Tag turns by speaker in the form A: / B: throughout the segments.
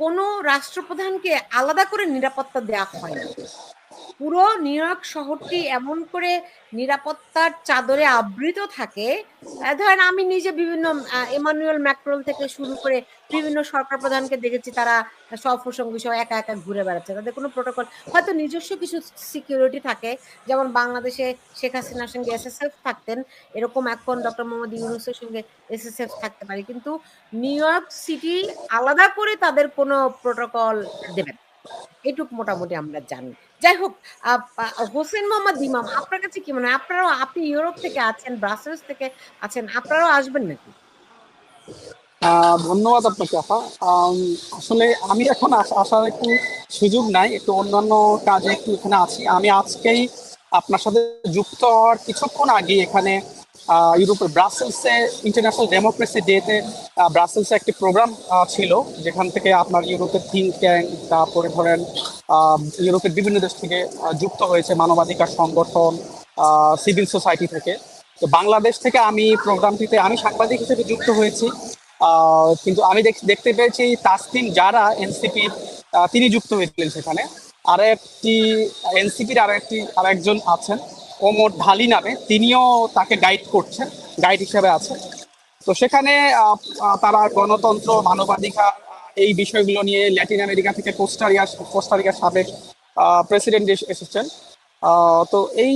A: কোনো রাষ্ট্রপ্রধানকে আলাদা করে নিরাপত্তা দেওয়া হয় না। পুরো নিউ ইয়র্ক শহরটি এমন করে নিরাপত্তার চাদরে আবৃত থাকে ধরেন আমি নিজে বিভিন্ন এমানুয়েল ম্যাক্রোল থেকে শুরু করে বিভিন্ন সরকার প্রধানকে দেখেছি, তারা সফরসঙ্গী সহ একা একা ঘুরে বেড়াচ্ছে। তাদের কোনো প্রোটোকল হয়তো নিজস্ব কিছু সিকিউরিটি থাকে, যেমন বাংলাদেশে শেখ হাসিনার সঙ্গে এসএসএফ থাকতেন, এরকম এখন ডক্টর মোহাম্মদ ইউনুসের সঙ্গে এসএসএফ থাকতে পারে, কিন্তু নিউ ইয়র্ক সিটি আলাদা করে তাদের কোনো প্রোটোকল দেবেন এটুক মোটামুটি আমরা জানি। যাই হোক হোসেন মোহাম্মদ ইমাম, আপনার কাছে কি মনে হয়? আপনারাও, আপনি ইউরোপ থেকে আছেন, ব্রাসেলস থেকে আছেন, আপনারাও আসবেন নাকি?
B: ধন্যবাদ আপনাকে, আপা। আসলে আমি এখন আসার একটু সুযোগ নাই, একটু অন্যান্য কাজে একটু এখানে আছি। আমি আজকেই আপনার সাথে যুক্ত হওয়ার কিছুক্ষণ আগে এখানে ইউরোপের ব্রাসেলসে ইন্টারন্যাশনাল ডেমোক্রেসি ডেতে ব্রাসেলসে একটি প্রোগ্রাম ছিল, যেখান থেকে আপনার ইউরোপের থিঙ্ক ট্যাঙ্ক তারপরে ধরেন ইউরোপের বিভিন্ন দেশ থেকে যুক্ত হয়েছে মানবাধিকার সংগঠন সিভিল সোসাইটি থেকে। তো বাংলাদেশ থেকে আমি প্রোগ্রামটিতে আমি সাংবাদিক হিসেবে যুক্ত হয়েছি। কিন্তু আমি দেখ- দেখতে পেয়েছি তাসকিন যারা এনসিপি তিনি যুক্ত হয়েছিলেন সেখানে। আর একটি এনসিপির আর একটি আর একজন আছেন। ওমর ঢালি নামে, তিনিও তাকে গাইড করছেন গাইড হিসেবে আছেন। তো সেখানে তারা গণতন্ত্র, মানবাধিকার এই বিষয়গুলো নিয়ে ল্যাটিন আমেরিকা থেকে কোস্টারিয়া কোস্টারিকার সাবেক প্রেসিডেন্ট এসেছেন। তো এই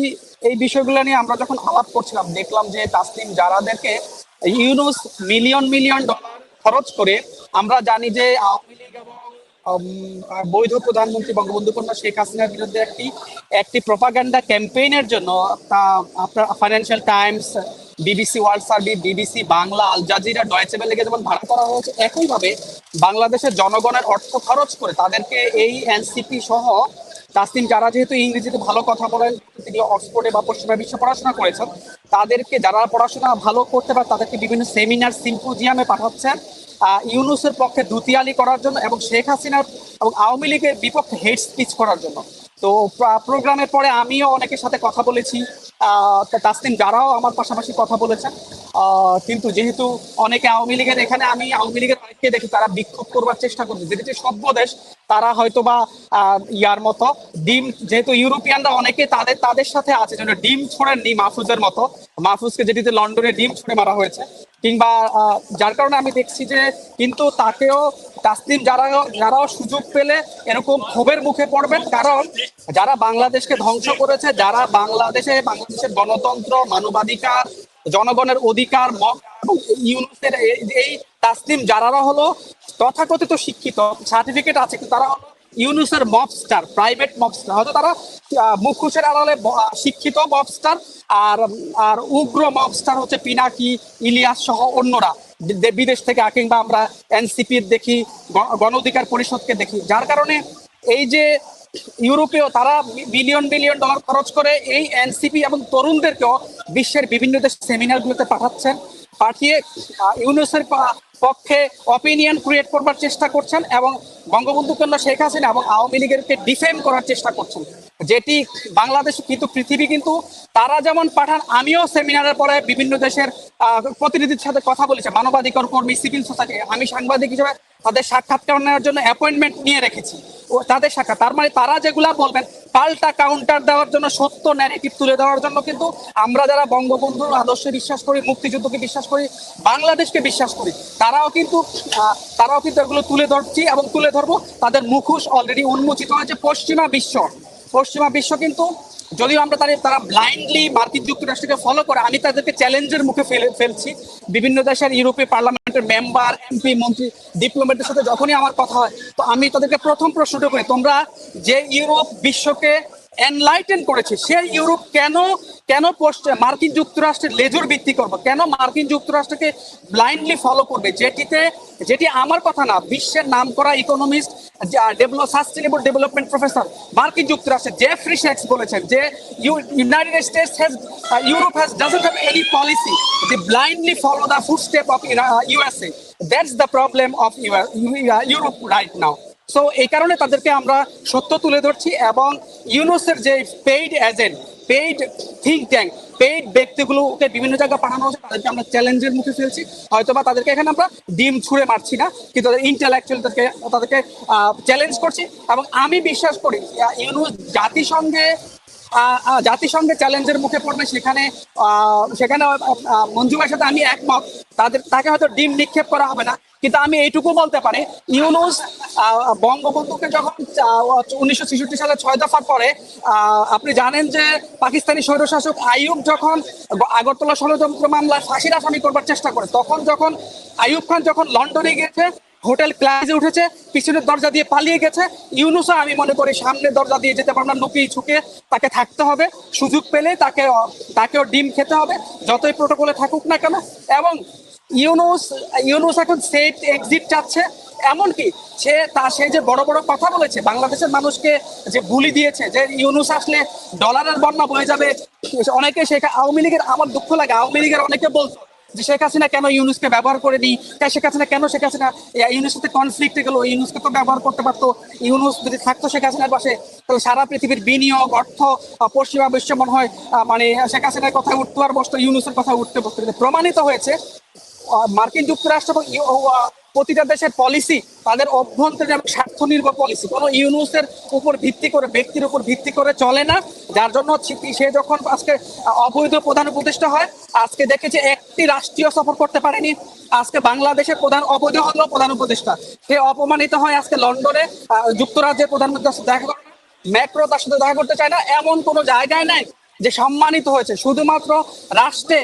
B: এই বিষয়গুলো নিয়ে আমরা যখন আলাপ করছিলাম, দেখলাম যে তাসলিম জারাদেরকে ইউনুস মিলিয়ন মিলিয়ন ডলার খরচ করে, আমরা জানি যে আওয়ামী লীগ এবং বৈধ প্রধানমন্ত্রী বঙ্গবন্ধু কন্যা শেখ হাসিনার বিরুদ্ধে একটি একটি প্রপাগান্ডা ক্যাম্পেইনের জন্য তা আপনার Financial Times BBC World Service BBC Bangla Al Jazeera Deutsche লেগে যেমন ভাড়া করা হয়েছে, একইভাবে বাংলাদেশের জনগণের অর্থ খরচ করে তাদেরকে এই এনসিপি সহ তাসলিম যারা যেহেতু ইংরেজিতে ভালো কথা বলেন, তিনি অক্সফোর্ডে বা পশ্চিমা বিশ্বে পড়াশোনা করেছেন, তাদেরকে যারা পড়াশোনা ভালো করতে পারে, তাদেরকে বিভিন্ন সেমিনার, সিম্পোজিয়ামে পাঠাচ্ছেন। ইউনুসের পক্ষে দুতিয়ালি করার জন্য এবং শেখ হাসিনার এবং আওয়ামী লীগের বিপক্ষে হেড স্পিচ করার জন্য। তো প্রোগ্রামের পরে আমিও অনেকের সাথে কথা বলেছি। আহ, তা তাসলিম যারাও আমার পাশাপাশি কথা বলেছেন। কিন্তু যেহেতু অনেকে আওয়ামী লীগের এখানে আমি আওয়ামী লীগের অনেককে দেখি তারা বিক্ষোভ করবার চেষ্টা করছে। যেটি সভ্য দেশ তারা হয়তো বা ইয়ার মতো ডিম যেহেতু ইউরোপিয়ানরা অনেকে তাদের তাদের সাথে আছে যেন ডিম ছোড়েননি মাহফুজের মতো। মাহফুজকে যেটিতে লন্ডনে ডিম ছুড়ে মারা হয়েছে। কিংবা যার কারণে আমি দেখছি যে কিন্তু তাকেও তাসলিম যারা যারাও সুযোগ পেলে এরকম ক্ষোভের মুখে পড়বেন। কারণ যারা বাংলাদেশকে ধ্বংস করেছে, যারা বাংলাদেশে, বাংলাদেশের গণতন্ত্র, মানবাধিকার, জনগণের অধিকার ইউনুসের এই- এই তাসলিম যারা হলো তথাকথিত শিক্ষিত, সার্টিফিকেট আছে, কিন্তু তারা হলো ইউনুসের মবস্টার প্রাইভেট মবস্টার হয়তো তারা মুখোশের আড়ালে শিক্ষিত মবস্টার আর আর উগ্র মবস্টার হচ্ছে পিনাকি, ইলিয়াস সহ অন্যরা। বিদেশ থেকে কিংবা আমরা এনসিপির দেখি গণ অধিকার পরিষদকে দেখি। যার কারণে এই যে ইউরোপীয় তারা বিলিয়ন বিলিয়ন ডলার খরচ করে এই এনসিপি এবং তরুণদেরকেও বিশ্বের বিভিন্ন দেশ সেমিনারগুলোতে পাঠাচ্ছেন। পাঠিয়ে ইউনুসের পক্ষে অপিনিয়ন ক্রিয়েট করবার চেষ্টা করছেন এবং বঙ্গবন্ধু কন্যা শেখ হাসিনা এবং আওয়ামী লীগেরকে ডিফেম করার চেষ্টা করছেন। যেটি বাংলাদেশ কিন্তু পৃথিবী কিন্তু তারা যেমন পাঠান, আমিও সেমিনারের পরে বিভিন্ন দেশের প্রতিনিধির সাথে কথা বলেছি। মানবাধিকার কর্মী, সিভিল সোসাইটি, আমি সাংবাদিক হিসেবে তাদের সাক্ষাৎকার নেওয়ার জন্য অ্যাপয়েন্টমেন্ট নিয়ে রেখেছি। ও তাদের সাক্ষাৎ, তার মানে তারা যেগুলা বলবেন পাল্টা কাউন্টার দেওয়ার জন্য সত্য ন্যারেটিভ তুলে দেওয়ার জন্য কিন্তু আমরা যারা বঙ্গবন্ধুর আদর্শে বিশ্বাস করি, মুক্তিযুদ্ধকে বিশ্বাস করি, বাংলাদেশকে বিশ্বাস করি, তারাও কিন্তু তারাও কিন্তু এগুলো তুলে ধরছি এবং তুলে ধরবো। তাদের মুখোশ অলরেডি উন্মোচিত হয়েছে পশ্চিমা বিশ্ব। পশ্চিমা বিশ্ব কিন্তু যদিও আমরা তাদের, তারা ব্লাইন্ডলি মার্কিন যুক্তরাষ্ট্রকে ফলো করে, আমি তাদেরকে চ্যালেঞ্জের মুখে ফেলে, ফেলছি। বিভিন্ন দেশের ইউরোপীয় পার্লামেন্টের মেম্বার এমপি মন্ত্রী ডিপ্লোমেটের সাথে যখনই আমার কথা হয়, তো আমি তাদেরকে প্রথম প্রশ্নটা করি, তোমরা যে ইউরোপ বিশ্বকে এনলাইটেন করেছে সেই ইউরোপ কেন কেন মার্কিন যুক্তরাষ্ট্রের লেজুর ভিত্তি করবে? কেন মার্কিন যুক্তরাষ্ট্রকে ব্লাইন্ডলি ফলো করবে? যেটিতে যেটি আমার কথা না, বিশ্বের নাম করা ইকোনমিস্ট সাস্টেনেবল ডেভেলপমেন্ট প্রফেসর মার্কিন যুক্তরাষ্ট্রের জেফ্রি শেক্স বলেছেন যে United States has Europe has doesn't have any policy they blindly follow the footstep of USA that's the problem of Europe right now so এই কারণে তাদেরকে আমরা সত্য তুলে ধরছি এবং ইউনুসের যে paid agent paid think tank paid ব্যক্তিগুলোকে বিভিন্ন জায়গায় পাঠানো হচ্ছে তাদেরকে আমরা চ্যালেঞ্জের মুখে ফেলছি। হয়তো বা তাদেরকে এখানে আমরা ডিম ছুঁড়ে মারছি না, কিন্তু ইন্টেলেকচুয়াল তাদেরকে তাদেরকে চ্যালেঞ্জ করছি। এবং আমি বিশ্বাস করি ইউনুস জাতিসংঘে আহ, চ্যালেঞ্জের মুখে পড়বে সেখানে সেখানে আহ, আহ, মঞ্জু ভাইয়ের সাথে আমি একমত। তাদের তাকে হয়তো ডিম নিক্ষেপ করা হবে না। কিন্তু আমি এইটুকু বলতে পারি ইউনুস বঙ্গবন্ধুকে যখন উনিশশো ছেষট্টি সালে ছয় দফার পরে আপনি জানেন যে পাকিস্তানি স্বৈরশাসক আইয়ুব যখন আগরতলা ষড়যন্ত্র মামলায় ফাঁসির আসামি করবার চেষ্টা করে তখন যখন আইয়ুব খান যখন লন্ডনে গেছে হোটেল ক্লাসে উঠেছে, পিছনের দরজা দিয়ে পালিয়ে গেছে। ইউনুসও আমি মনে করি সামনের দরজা দিয়ে যেতে পারব না লুকিয়ে ছুকে তাকে থাকতে হবে। সুযোগ পেলে তাকে, তাকেও ডিম খেতে হবে, যতই প্রোটোকলে থাকুক না কেন। এবং ইউনুস ইউনুস এখন সেফ এক্সিট চাচ্ছে। এমনকি সে, তা সে যে বড় বড় কথা বলেছে, বাংলাদেশের মানুষকে যে বুলি দিয়েছে, যে ইউনুস আসলে ডলারের বন্যা বয়ে যাবে, অনেকে শেখ আওয়ামী লীগের, আমার দুঃখ লাগে, আওয়ামী লীগের অনেকে বলতো যে শেখ হাসিনা কেন ইউনুসকে ব্যবহার করেনি? তাই শেখ হাসিনা কেন শেখ হাসিনা ইউনুস সাথে কনফ্লিক্টে গেল? ইউনুসকে তো ব্যবহার করতে পারতো। ইউনুস যদি থাকতো শেখ হাসিনার পাশে, তাহলে সারা পৃথিবীর বিনিয়োগ, অর্থ পশ্চিমা বিশ্ব মনে হয় মানে শেখ হাসিনার কথা উঠতো আর বসতো ইউনুসের কথা উঠতে বসতো প্রমাণিত হয়েছে মার্কিন যুক্তরাষ্ট্র এবং প্রতিটা দেশের পলিসি তাদের অভ্যন্তরীণ স্বার্থ নির্ভর পলিসি কোনো ইউনুসের উপর ভিত্তি করে, ব্যক্তির উপর ভিত্তি করে চলে না। যার জন্য সে যখন আজকে অবৈধ প্রধান উপদেষ্টা হয়, আজকে দেখেছে একটি রাষ্ট্রীয় সফর করতে পারেনি। আজকে বাংলাদেশের প্রধান অবৈধ হলো প্রধান উপদেষ্টা। সে অপমানিত হয় আজকে লন্ডনে যুক্তরাজ্যের প্রধানমন্ত্রী দেখা করে ম্যাক্রো তার সাথে দেখা করতে চায় না। এমন কোনো জায়গায় নাই যে সম্মানিত হয়েছে। শুধুমাত্র রাষ্ট্রে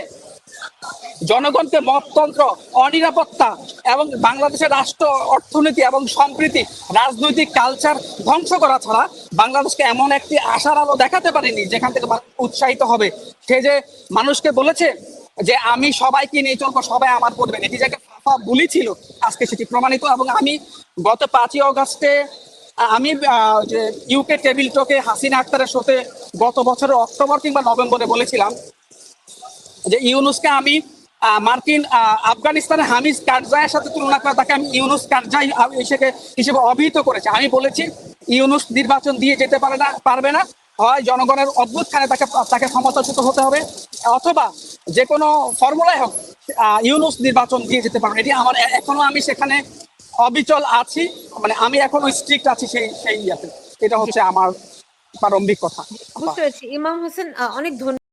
B: জনগণকে মততন্ত্র অনিরাপত্তা এবং বাংলাদেশের রাষ্ট্র, অর্থনীতি এবং সম্প্রীতি, রাজনৈতিক কালচার ধ্বংস করা ছাড়া বাংলাদেশকে এমন একটি আশার আলো দেখাতে পারেনি যেখান থেকে উৎসাহিত হবে। সে যে মানুষকে বলেছে যে, আমি সবাইকে নিয়ে চলবো, সবাই আমার করবেন এটি যাকে ফাফা বুলি ছিল আজকে সেটি প্রমাণিত এবং আমি গত পাঁচই অগাস্টে আমি যে ইউকে টেবিল টকে হাসিনা আক্তারের সাথে গত বছরের অক্টোবর কিংবা নভেম্বরে বলেছিলাম যে ইউনুসকে আমি মার্কিন আফগানিস্তানের হামিজ কারজাইয়ের সাথে তুলনা করে তাকে আমি ইউনুস কারজাই হিসেবে হিসেবে অভিহিত করেছি। আমি বলেছি, ইউনুস নির্বাচন দিয়ে যেতে পারে না, পারবে না। হয় জনগণের অদ্ভুত খানে তাকে তাকে ক্ষমতাচ্যুত হতে হবে, অথবা যে কোনো ফর্মুলাই হোক ইউনুস নির্বাচন দিয়ে যেতে পারবে এটি আমার এখনও আমি সেখানে অবিচল আছি মানে আমি এখনও স্ট্রিক্ট আছি সেই সেই ইয়াতে। এটা হচ্ছে আমার প্রারম্ভিক কথা।
A: বুঝতে পেরেছি। ইমাম হোসেন অনেক ধন্যবাদ।